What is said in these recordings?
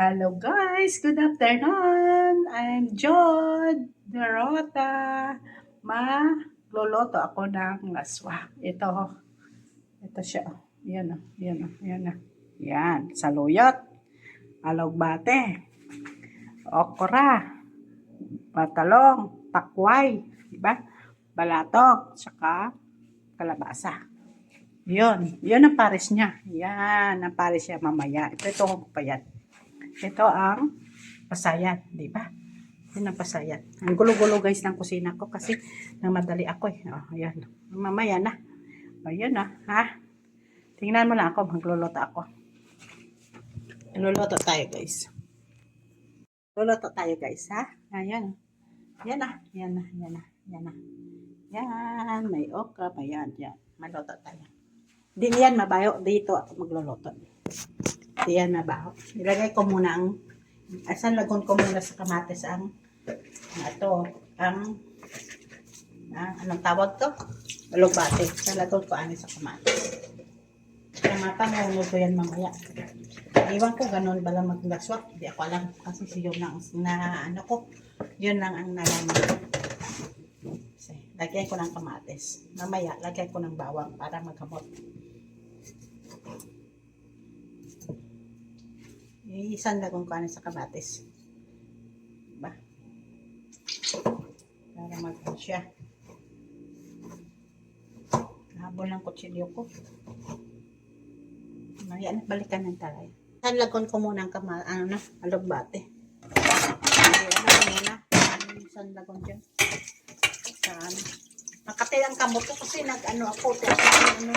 Hello guys, good afternoon. I'm Jod Dorota. Magluluto ako ng laswa. Ito, ito siya. Yan o, yan o, yan o. Yan, saluyot, alagbate, okra, patalong, takway, diba? Balatok, saka kalabasa. Yun, yun ang pares niya. Yan, ang pares niya mamaya. Ito, ito pa yan. Ito ang pasayat, di ba? Yan ang pasayat. Ang gulo-gulo guys ng kusina ko kasi namadali ako eh. Oh, ayan. Mamaya na. Ayan na, ha? Tingnan mo lang ako, magluluto ako. Magluluto tayo guys. Luluto tayo guys, ha? Ayan. Yan na, yan na, yan na, yan na. Yan, may okra, may yan, yan. Maluto tayo. Di yan mabayo, dito ako magluluto. Di yan mabaho. Ilagay ko muna ang, asan lagon ko muna sa kamatis ang, ang ito, ang, ah, anong tawag to? Alugbate. Sa lagon ko ani sa kamatis. Kaya mapangunod ko yan mamaya. Iwan ko, ganun ba lang maglaswak? Hindi ako alam. Kasi yun lang, na, ano ko, yun lang ang nalaman lagyan ko ng kamatis. Mamaya, lagyan ko ng bawang para magkamot. Iisan lagong ko ano sa kamatis. Ba? Para mag siya. Habol ng kutsilyo ko. Mamaya na, balikan ng talay. Isan lagon ko muna ang kama, ano na, alugbate. Ano ko muna. Isan lagon dyan. Sa ano. Makati ang kamot ko kasi nag ano ako. Ano,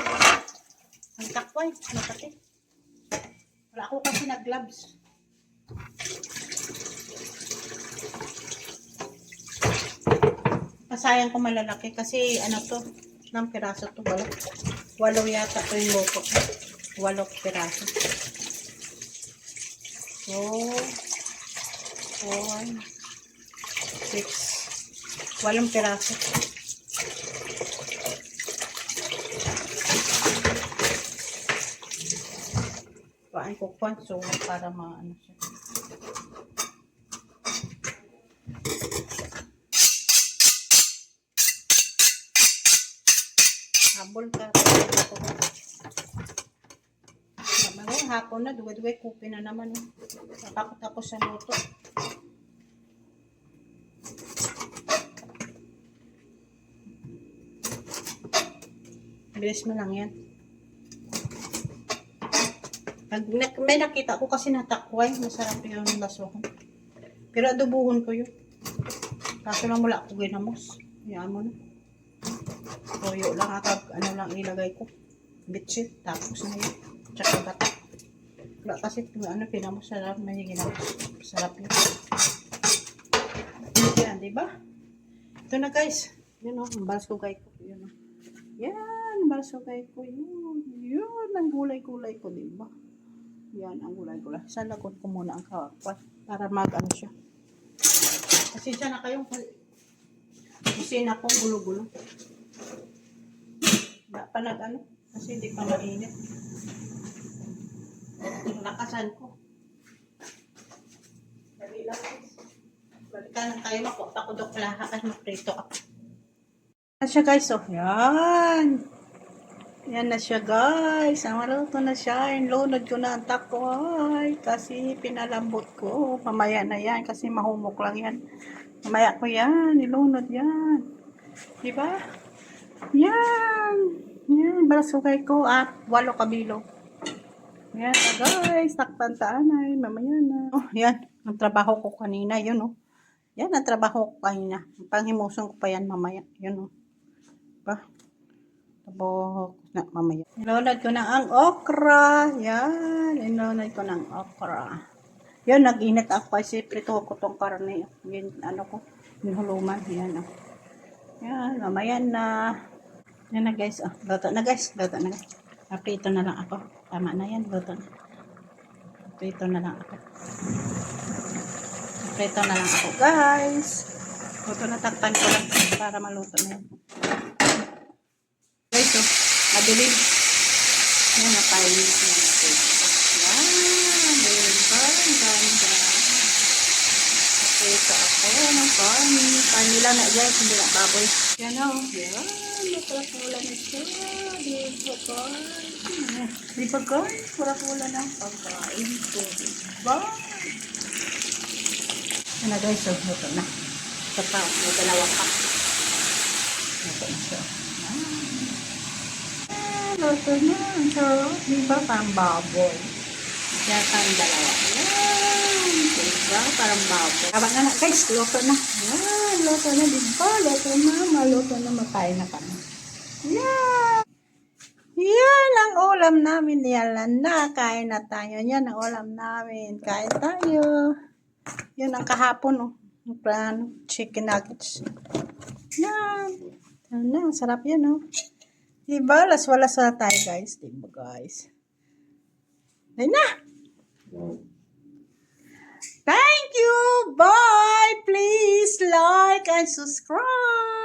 ang takway, makati. Wala ako kasi nag-gloves. Pasayang ko malalaki kasi ano to, ng piraso to, walo. Walo yata to yung loto. Walo piraso. So, four, six, walong piraso. Kuhaan ko kwan, so para maano siya. Habol ka. Mamaya hapon na, duwe-duwe kupi na naman. Natakot ako sa luto. Bilis mo lang yan. Pag may nakita ko kasi natakway, masarap yung laswahan. Pero adobuhon ko yun. Kaso lang wala ako ginamos. Yan mo na. Toyo lang at ano lang ilagay ko. Bitsit. Tapos na yun. Tsaka gata. Wala kasi ano pinamos sarap may ginamos. Sarap yun. Yan, di ba? Ito na guys. Yan o, ang balas ko kay ko. Yan o. Yan, balas ko kay ko. Yun. Yun, ang gulay-gulay ko, di ba? Yan, ang gulay-gulay. Salagot ko muna ang kawakwan para mag-ano siya. Kasi siya na kayong kusina ko gulo-gulo. Wala pa nag-ano. Kasi hindi pa mainit. Nakasan ko. Dali lang. Balikan lang tayo. Makuha ko dok lahat kasi maprito ako. Yan siya guys. Oh. Yan. Yan na siya guys. Ang maluto na siya. Inload ko na ang takoy. Kasi pinalambot ko. Mamaya na yan. Kasi mahumok lang yan. Mamaya ko yan. Ilunod yan. Diba? Yan. Yan. Balasugay ko. At walo kabilo. Yan na guys. Takpan taanay. Mamaya na. Oh, yan. Ang trabaho ko kanina. Yun oh. Yan ang trabaho ko kanina. Panghimuson ko pa yan mamaya. Yun oh. Diba? Tapos, na, mamaya. Inunod ko na ang okra. Yan. Inunod ko ng okra. Yan, nag-init ako kasi prito ko tong karne. Yan, ano ko, hinuluman. Yan, oh. Yan, mamaya na. Yan na guys, oh. Luto na guys. Luto na guys. Aprito na lang ako. Tama na yan. Luto na. Aprito na lang ako. Aprito na lang ako guys. Luto na takpan ko lang para maluto na yan. Oh. Madilim. Yan, napainis na natin. Yan, diba? Ang ganda. ako ng karni. Karni lang na guys, hindi na baboy. Yan o. Yan. Pula-pula na siya. Di ba guys? Di ba guys? Pula-pula na ang pagkain ko. Di ba? Yan na guys, oh, luto na. Ito pa, may dalawa pa. Luto na siya. Luto na. Ang sarap. Di ba? Parang baboy. Yan tayong dalawa. Yan. Diba? Parang baboy. Tama na na. Guys, luto na. Yan. Luto na. Diba? Luto na. Maluto na. Makain na kami. Yan. Yan ang ulam namin. Yan na. Kain na tayo. Yan ang ulam namin. Kain tayo. Yan ang kahapon. Oh. Yung plan. Chicken nuggets. Yan. Yan na. Sarap yan. Oh. Diba? Laswa-laswa tayo guys. Diba guys? Ayun na. Thank you. Bye. Please like and subscribe.